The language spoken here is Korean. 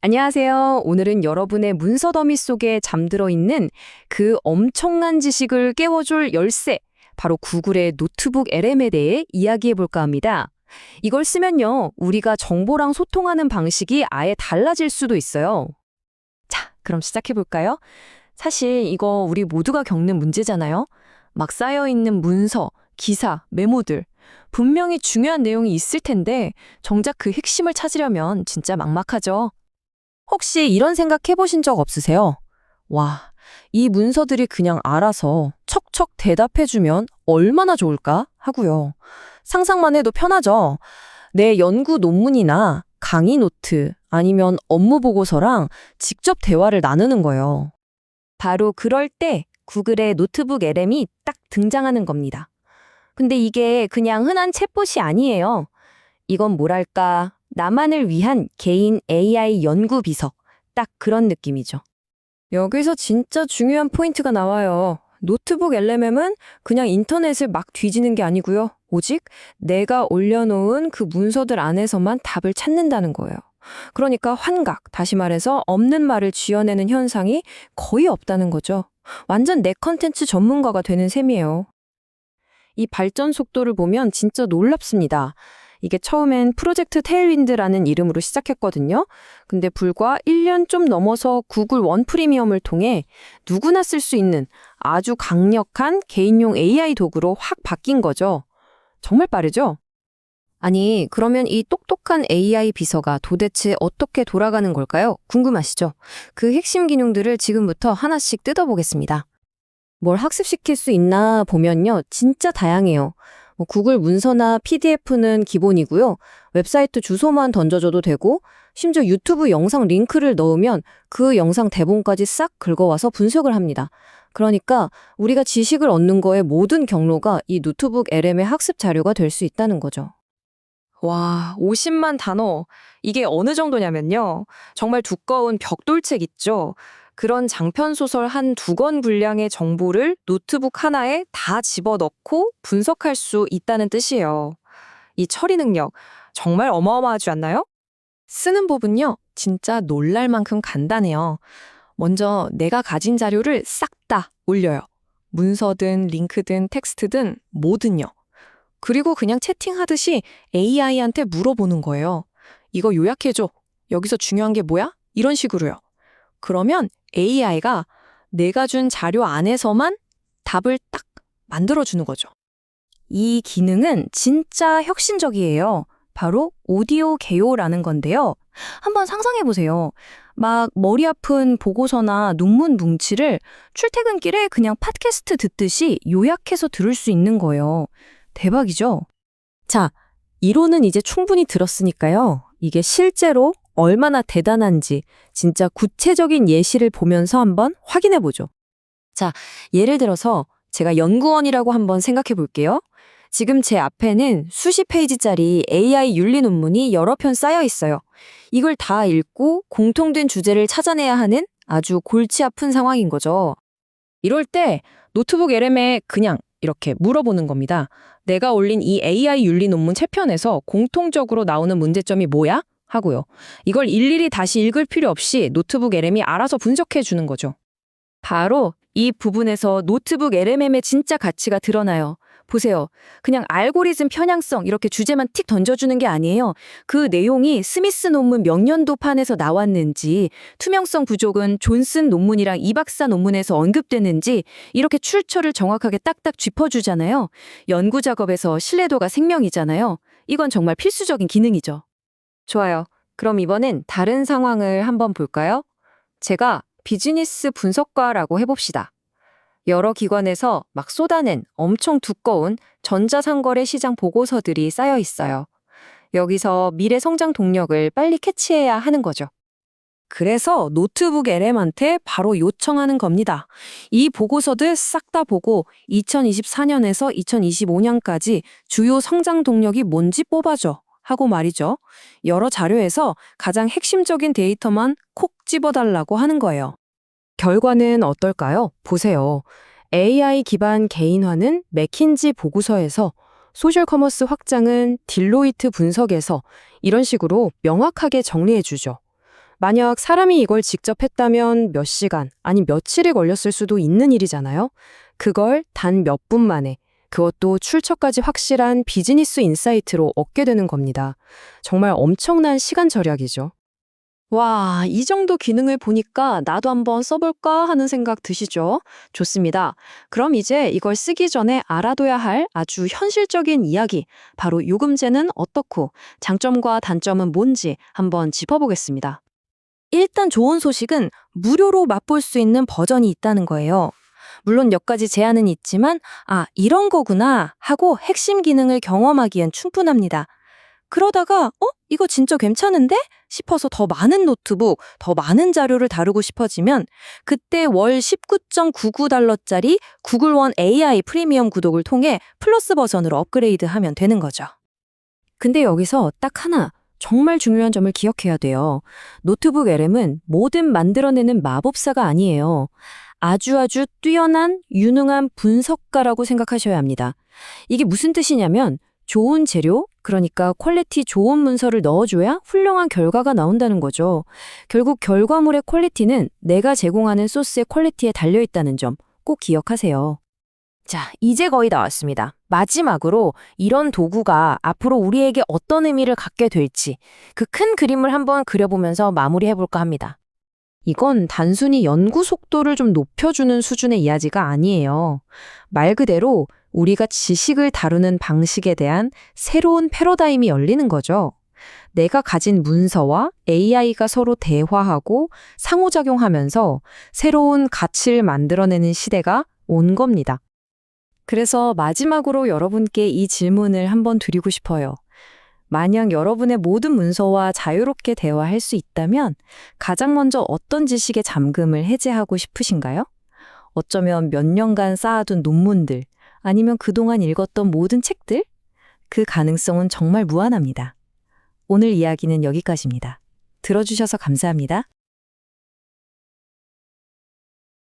안녕하세요. 오늘은 여러분의 문서 더미 속에 잠들어 있는 그 엄청난 지식을 깨워줄 열쇠, 바로 구글의 노트북 LM에 대해 이야기해 볼까 합니다. 이걸 쓰면요, 우리가 정보랑 소통하는 방식이 아예 달라질 수도 있어요. 자, 그럼 시작해 볼까요? 사실 이거 우리 모두가 겪는 문제잖아요. 막 쌓여 있는 문서, 기사, 메모들. 분명히 중요한 내용이 있을 텐데 정작 그 핵심을 찾으려면 진짜 막막하죠. 혹시 이런 생각 해보신 적 없으세요? 와, 이 문서들이 그냥 알아서 척척 대답해주면 얼마나 좋을까 하고요. 상상만 해도 편하죠? 내 연구 논문이나 강의 노트 아니면 업무 보고서랑 직접 대화를 나누는 거예요. 바로 그럴 때 구글의 노트북 LM이 딱 등장하는 겁니다. 근데 이게 그냥 흔한 챗봇이 아니에요. 이건 뭐랄까, 나만을 위한 개인 AI 연구 비서. 딱 그런 느낌이죠. 여기서 진짜 중요한 포인트가 나와요. 노트북 LMM은 그냥 인터넷을 막 뒤지는 게 아니고요. 오직 내가 올려놓은 그 문서들 안에서만 답을 찾는다는 거예요. 그러니까 환각, 다시 말해서 없는 말을 쥐어내는 현상이 거의 없다는 거죠. 완전 내 컨텐츠 전문가가 되는 셈이에요. 이 발전 속도를 보면 진짜 놀랍습니다. 이게 처음엔 프로젝트 테일윈드라는 이름으로 시작했거든요. 근데 불과 1년 좀 넘어서 구글 원 프리미엄을 통해 누구나 쓸 수 있는 아주 강력한 개인용 AI 도구로 확 바뀐 거죠. 정말 빠르죠? 아니, 그러면 이 똑똑한 AI 비서가 도대체 어떻게 돌아가는 걸까요? 궁금하시죠? 그 핵심 기능들을 지금부터 하나씩 뜯어보겠습니다. 뭘 학습시킬 수 있나 보면요. 진짜 다양해요. 뭐 구글 문서나 PDF는 기본이고요. 웹사이트 주소만 던져줘도 되고, 심지어 유튜브 영상 링크를 넣으면 그 영상 대본까지 싹 긁어와서 분석을 합니다. 그러니까 우리가 지식을 얻는 거의 모든 경로가 이 노트북 LM의 학습 자료가 될 수 있다는 거죠. 와, 50만 단어. 이게 어느 정도냐면요. 정말 두꺼운 벽돌책 있죠. 그런 장편 소설 한 두 권 분량의 정보를 노트북 하나에 다 집어넣고 분석할 수 있다는 뜻이에요. 이 처리 능력 정말 어마어마하지 않나요? 쓰는 법은요, 진짜 놀랄 만큼 간단해요. 먼저 내가 가진 자료를 싹 다 올려요. 문서든 링크든 텍스트든 뭐든요. 그리고 그냥 채팅하듯이 AI한테 물어보는 거예요. 이거 요약해줘. 여기서 중요한 게 뭐야? 이런 식으로요. 그러면 AI가 내가 준 자료 안에서만 답을 딱 만들어주는 거죠. 이 기능은 진짜 혁신적이에요. 바로 오디오 개요라는 건데요. 한번 상상해 보세요. 막 머리 아픈 보고서나 논문 뭉치를 출퇴근길에 그냥 팟캐스트 듣듯이 요약해서 들을 수 있는 거예요. 대박이죠? 자, 이론은 이제 충분히 들었으니까요. 이게 실제로 얼마나 대단한지 진짜 구체적인 예시를 보면서 한번 확인해 보죠. 자, 예를 들어서 제가 연구원이라고 한번 생각해 볼게요. 지금 제 앞에는 수십 페이지짜리 AI 윤리 논문이 여러 편 쌓여 있어요. 이걸 다 읽고 공통된 주제를 찾아내야 하는 아주 골치 아픈 상황인 거죠. 이럴 때 노트북 LM에 그냥 이렇게 물어보는 겁니다. 내가 올린 이 AI 윤리 논문 채편에서 공통적으로 나오는 문제점이 뭐야? 하고요. 이걸 일일이 다시 읽을 필요 없이 노트북 LM이 알아서 분석해 주는 거죠. 바로 이 부분에서 노트북 LMM의 진짜 가치가 드러나요. 보세요. 그냥 알고리즘 편향성 이렇게 주제만 틱 던져주는 게 아니에요. 그 내용이 스미스 논문 명년도 판에서 나왔는지, 투명성 부족은 존슨 논문이랑 이 박사 논문에서 언급되는지 이렇게 출처를 정확하게 딱딱 짚어주잖아요. 연구 작업에서 신뢰도가 생명이잖아요. 이건 정말 필수적인 기능이죠. 좋아요. 그럼 이번엔 다른 상황을 한번 볼까요? 제가 비즈니스 분석가라고 해봅시다. 여러 기관에서 막 쏟아낸 엄청 두꺼운 전자상거래 시장 보고서들이 쌓여 있어요. 여기서 미래 성장 동력을 빨리 캐치해야 하는 거죠. 그래서 노트북 LM한테 바로 요청하는 겁니다. 이 보고서들 싹 다 보고 2024년에서 2025년까지 주요 성장 동력이 뭔지 뽑아줘. 하고 말이죠. 여러 자료에서 가장 핵심적인 데이터만 콕 집어달라고 하는 거예요. 결과는 어떨까요? 보세요. AI 기반 개인화는 맥킨지 보고서에서 소셜 커머스 확장은 딜로이트 분석에서 이런 식으로 명확하게 정리해 주죠. 만약 사람이 이걸 직접 했다면 몇 시간, 아니 며칠이 걸렸을 수도 있는 일이잖아요. 그걸 단 몇 분 만에, 그것도 출처까지 확실한 비즈니스 인사이트로 얻게 되는 겁니다. 정말 엄청난 시간 절약이죠. 와, 이 정도 기능을 보니까 나도 한번 써볼까 하는 생각 드시죠? 좋습니다. 그럼 이제 이걸 쓰기 전에 알아둬야 할 아주 현실적인 이야기, 바로 요금제는 어떻고 장점과 단점은 뭔지 한번 짚어보겠습니다. 일단 좋은 소식은 무료로 맛볼 수 있는 버전이 있다는 거예요. 물론 몇 가지 제한은 있지만, 아, 이런 거구나 하고 핵심 기능을 경험하기엔 충분합니다. 그러다가, 어? 이거 진짜 괜찮은데? 싶어서 더 많은 노트북, 더 많은 자료를 다루고 싶어지면, 그때 월 19.99달러짜리 구글 원 AI 프리미엄 구독을 통해 플러스 버전으로 업그레이드 하면 되는 거죠. 근데 여기서 딱 하나 정말 중요한 점을 기억해야 돼요. 노트북 LM은 뭐든 만들어내는 마법사가 아니에요. 아주 아주 뛰어난 유능한 분석가라고 생각하셔야 합니다. 이게 무슨 뜻이냐면 좋은 재료, 그러니까 퀄리티 좋은 문서를 넣어줘야 훌륭한 결과가 나온다는 거죠. 결국 결과물의 퀄리티는 내가 제공하는 소스의 퀄리티에 달려있다는 점 꼭 기억하세요. 자, 이제 거의 다 왔습니다. 마지막으로 이런 도구가 앞으로 우리에게 어떤 의미를 갖게 될지 그 큰 그림을 한번 그려보면서 마무리해볼까 합니다. 이건 단순히 연구 속도를 좀 높여주는 수준의 이야기가 아니에요. 말 그대로 우리가 지식을 다루는 방식에 대한 새로운 패러다임이 열리는 거죠. 내가 가진 문서와 AI가 서로 대화하고 상호작용하면서 새로운 가치를 만들어내는 시대가 온 겁니다. 그래서 마지막으로 여러분께 이 질문을 한번 드리고 싶어요. 만약 여러분의 모든 문서와 자유롭게 대화할 수 있다면 가장 먼저 어떤 지식의 잠금을 해제하고 싶으신가요? 어쩌면 몇 년간 쌓아둔 논문들, 아니면 그동안 읽었던 모든 책들? 그 가능성은 정말 무한합니다. 오늘 이야기는 여기까지입니다. 들어주셔서 감사합니다.